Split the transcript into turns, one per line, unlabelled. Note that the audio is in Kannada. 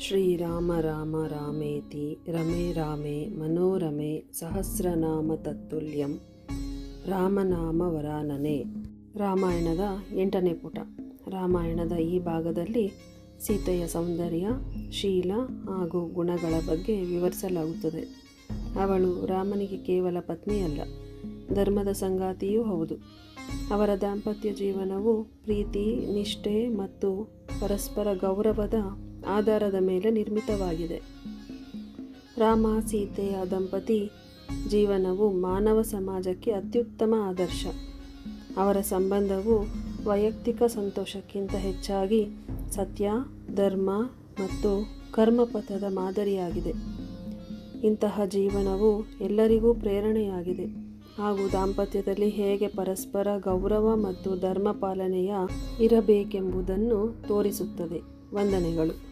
ಶ್ರೀರಾಮ ರಾಮ ರಾಮೇತಿ, ರಮೇ ರಾಮೇ, ಮನೋರಮೆ, ಸಹಸ್ರನಾಮ ತತ್ತುಲ್ಯಂ, ರಾಮನಾಮ ವರಾನನೆ. ರಾಮಾಯಣದ ಎಂಟನೇ ಪುಟ. ರಾಮಾಯಣದ ಈ ಭಾಗದಲ್ಲಿ ಸೀತೆಯ ಸೌಂದರ್ಯ, ಶೀಲ ಹಾಗೂ ಗುಣಗಳ ಬಗ್ಗೆ ವಿವರಿಸಲಾಗುತ್ತದೆ. ಅವಳು ರಾಮನಿಗೆ ಕೇವಲ ಪತ್ನಿಯಲ್ಲ, ಧರ್ಮದ ಸಂಗಾತಿಯೂ ಹೌದು. ಅವರ ದಾಂಪತ್ಯ ಜೀವನವು ಪ್ರೀತಿ, ನಿಷ್ಠೆ ಮತ್ತು ಪರಸ್ಪರ ಗೌರವದ ಆಧಾರದ ಮೇಲೆ ನಿರ್ಮಿತವಾಗಿದೆ. ರಾಮ ಸೀತೆಯ ದಂಪತಿ ಜೀವನವು ಮಾನವ ಸಮಾಜಕ್ಕೆ ಅತ್ಯುತ್ತಮ ಆದರ್ಶ. ಅವರ ಸಂಬಂಧವು ವೈಯಕ್ತಿಕ ಸಂತೋಷಕ್ಕಿಂತ ಹೆಚ್ಚಾಗಿ ಸತ್ಯ, ಧರ್ಮ ಮತ್ತು ಕರ್ಮಪಥದ ಮಾದರಿಯಾಗಿದೆ. ಇಂತಹ ಜೀವನವು ಎಲ್ಲರಿಗೂ ಪ್ರೇರಣೆಯಾಗಿದೆ. ಹಾಗೂ ದಾಂಪತ್ಯದಲ್ಲಿ ಹೇಗೆ ಪರಸ್ಪರ ಗೌರವ ಮತ್ತು ಧರ್ಮ ಪಾಲನೆಯ ಇರಬೇಕೆಂಬುದನ್ನು ತೋರಿಸುತ್ತದೆ. ವಂದನೆಗಳು.